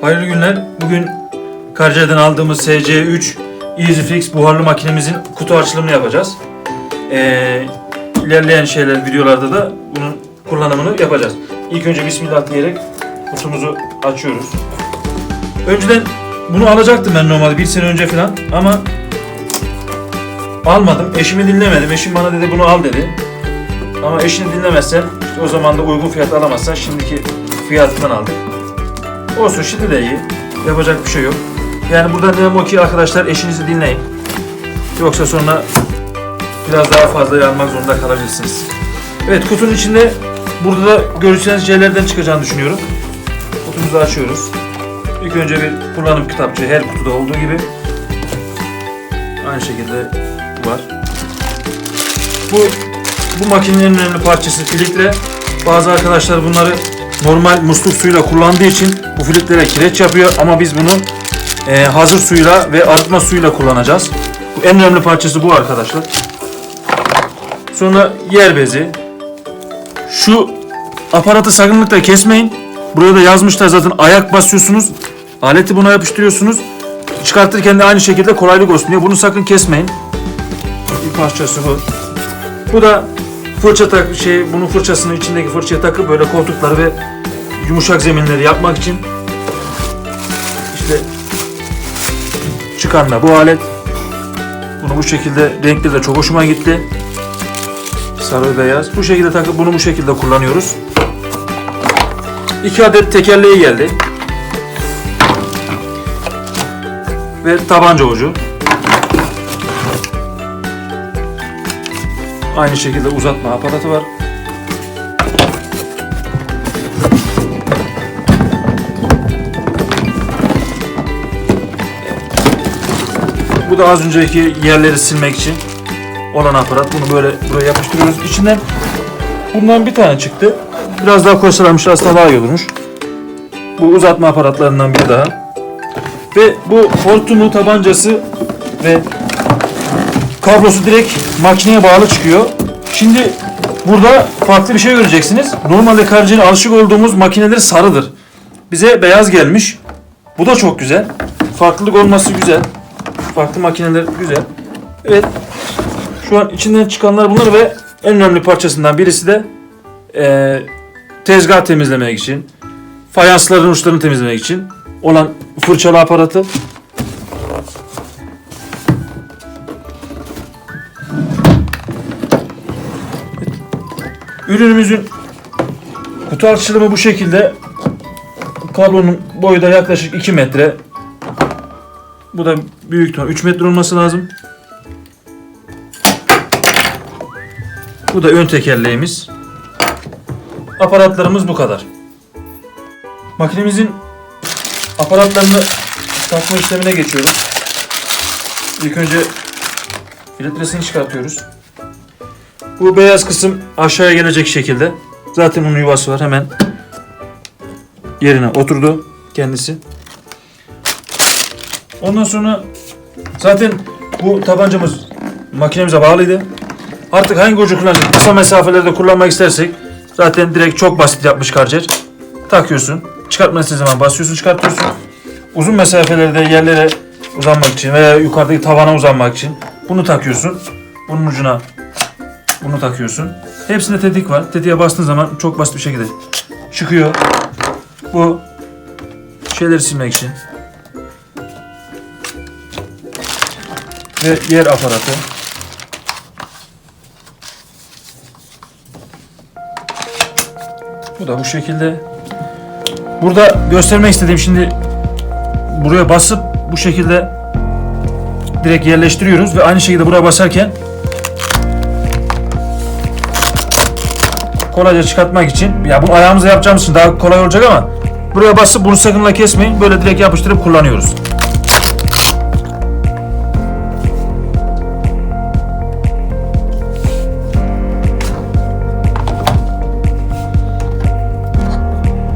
Hayırlı günler. Bugün Karca'dan aldığımız SC3 EasyFix buharlı makinemizin kutu açılımını yapacağız. Ee, ilerleyen şeyler videolarda da bunun kullanımını yapacağız. İlk önce Bismillah diyerek kutumuzu açıyoruz. Önceden bunu alacaktım ben normalde bir sene önce falan ama almadım. Eşimi dinlemedim. Eşim bana dedi bunu al dedi. Ama eşini dinlemezsen işte o zaman da uygun fiyat alamazsan şimdiki fiyatından aldık. Olsun şimdi de iyi. Yapacak bir şey yok. Yani burada o ki arkadaşlar eşinizi dinleyin. Yoksa sonra biraz daha fazla almak zorunda kalabilirsiniz. Evet kutunun içinde burada da göreceğiniz şeylerden çıkacağını düşünüyorum. Kutumuzu açıyoruz. İlk önce bir kullanım kitapçığı her kutuda olduğu gibi. Aynı şekilde var. Bu bu makinenin en önemli parçası filtre. Bazı arkadaşlar bunları normal musluk suyuyla kullandığı için bu filtrelere kireç yapıyor ama biz bunu e, hazır suyla ve arıtma suyuyla kullanacağız. Bu en önemli parçası bu arkadaşlar. Sonra yer bezi. Şu aparatı sakınlıkla kesmeyin. Buraya da yazmışlar zaten ayak basıyorsunuz. Aleti buna yapıştırıyorsunuz. Çıkartırken de aynı şekilde kolaylık olsun diye bunu sakın kesmeyin. Bir parçası bu. Bu da fırça tak şey bunun fırçasını içindeki fırçaya takıp böyle koltukları ve yumuşak zeminleri yapmak için işte çıkarma bu alet. Bunu bu şekilde renkli de çok hoşuma gitti. Sarı beyaz. Bu şekilde takıp bunu bu şekilde kullanıyoruz. İki adet tekerleği geldi. Ve tabanca ucu. Aynı şekilde uzatma aparatı var. Bu da az önceki yerleri silmek için olan aparat. Bunu böyle buraya yapıştırıyoruz. İçinden bundan bir tane çıktı. Biraz daha koysalarmış aslında daha iyi olurmuş. Bu uzatma aparatlarından biri daha. Ve bu hortumu tabancası ve kablosu direkt makineye bağlı çıkıyor. Şimdi burada farklı bir şey göreceksiniz. Normalde karcının alışık olduğumuz makineleri sarıdır. Bize beyaz gelmiş. Bu da çok güzel. Farklılık olması güzel. Farklı makineler güzel. Evet. Şu an içinden çıkanlar bunlar ve en önemli parçasından birisi de eee tezgah temizlemek için, fayansların uçlarını temizlemek için olan fırçalı aparatı. Ürünümüzün kutu açılımı bu şekilde. Kablonun boyu da yaklaşık 2 metre. Bu da büyük ihtimal 3 metre olması lazım. Bu da ön tekerleğimiz. Aparatlarımız bu kadar. Makinemizin aparatlarını takma işlemine geçiyoruz. İlk önce filtresini çıkartıyoruz. Bu beyaz kısım aşağıya gelecek şekilde. Zaten onun yuvası var hemen yerine oturdu kendisi. Ondan sonra zaten bu tabancamız makinemize bağlıydı. Artık hangi ucu kullanacak? Kısa mesafelerde kullanmak istersek zaten direkt çok basit yapmış Karcer. Takıyorsun. İstediğin zaman basıyorsun çıkartıyorsun. Uzun mesafelerde yerlere uzanmak için veya yukarıdaki tavana uzanmak için bunu takıyorsun. Bunun ucuna bunu takıyorsun. Hepsinde tetik var. Tetiğe bastığın zaman çok basit bir şekilde çıkıyor. Bu şeyleri silmek için. Ve yer aparatı. Bu da bu şekilde. Burada göstermek istediğim şimdi buraya basıp bu şekilde direkt yerleştiriyoruz ve aynı şekilde buraya basarken kolayca çıkartmak için ya bunu ayağımıza yapacağımız için daha kolay olacak ama buraya basıp bunu sakınla kesmeyin böyle direkt yapıştırıp kullanıyoruz.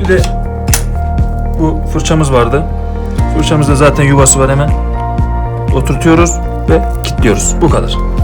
Bir de bu fırçamız vardı. Fırçamızda zaten yuvası var hemen. Oturtuyoruz ve kilitliyoruz. Bu kadar.